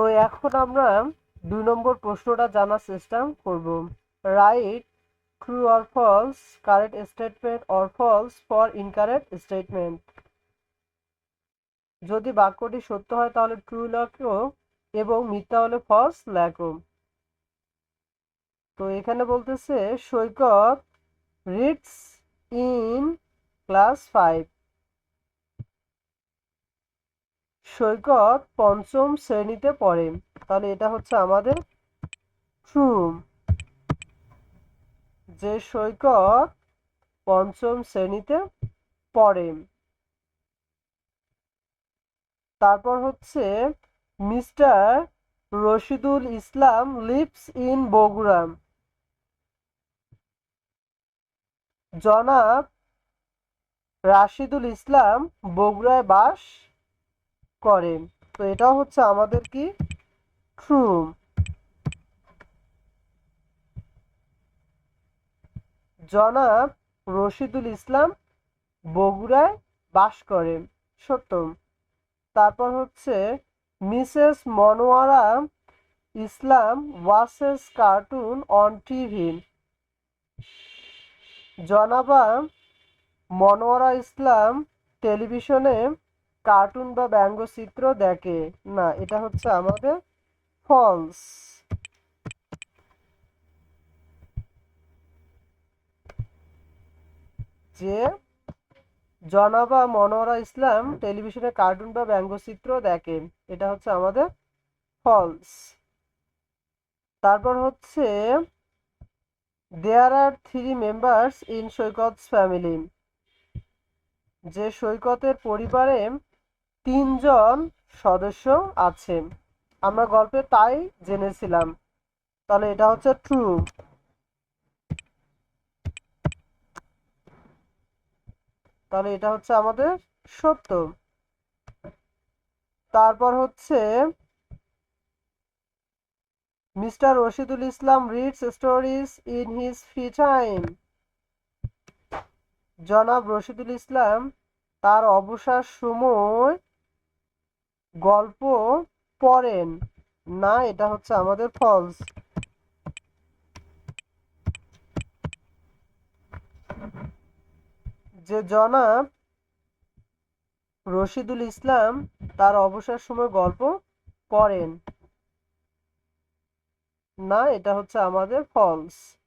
তো এখন আমরা দুই নম্বর প্রশ্নটা জানার চেষ্টা করব। Write true or false correct statement or false for incorrect statement যদি বাক্যটি সত্য হয় তাহলে ট্রু লেখো এবং মিথ্যা হলে ফলস লেখো। তো এখানে বলতেছে Saikat reads in class five Saikat পঞ্চম শ্রেণীতে পড়ে। তাহলে এটা হচ্ছে আমাদের ট্রু যে সৈকত পঞ্চম শ্রেণীতে পড়ে। তারপর হচ্ছে Mr Rashidul Islam lives in Bogura. জনাব রাশিদুল ইসলাম বগুড়ায় বাস করেন। তো এটাও হচ্ছে আমাদের কি? ট্রু জনাব রশিদুল ইসলাম বগুড়ায় বাস করেন। সত্য তারপর হচ্ছে Mrs Monowara Islam watches cartoon on TV. জনাবা মনোয়ারা ইসলাম টেলিভিশনে কার্টুন বা ব্যঙ্গচিত্র দেখে। না, এটা হচ্ছে আমাদের ফলস। যে জনাবা মনোয়ারা ইসলাম টেলিভিশনে কার্টুন বা ব্যঙ্গচিত্র দেখে। এটা হচ্ছে আমাদের ফলস। তারপর হচ্ছে there are three members in Saikat family যে সৈকতের পরিবারে তিনজন সদস্য আছে। আমরা গল্পে তাই জেনেছিলাম। তাহলে এটা হচ্ছে ট্রু তাহলে এটা হচ্ছে আমাদের সত্য। তারপর হচ্ছে Mr Rashidul Islam reads stories in his free time জনাব রশিদুল ইসলাম তার অবসর সময় গল্প পড়েন। না, এটা হচ্ছে আমাদের ফলস। যে জনাব রশিদুল ইসলাম তার অবসর সময় গল্প পড়েন। না, এটা হচ্ছে আমাদের ফলস।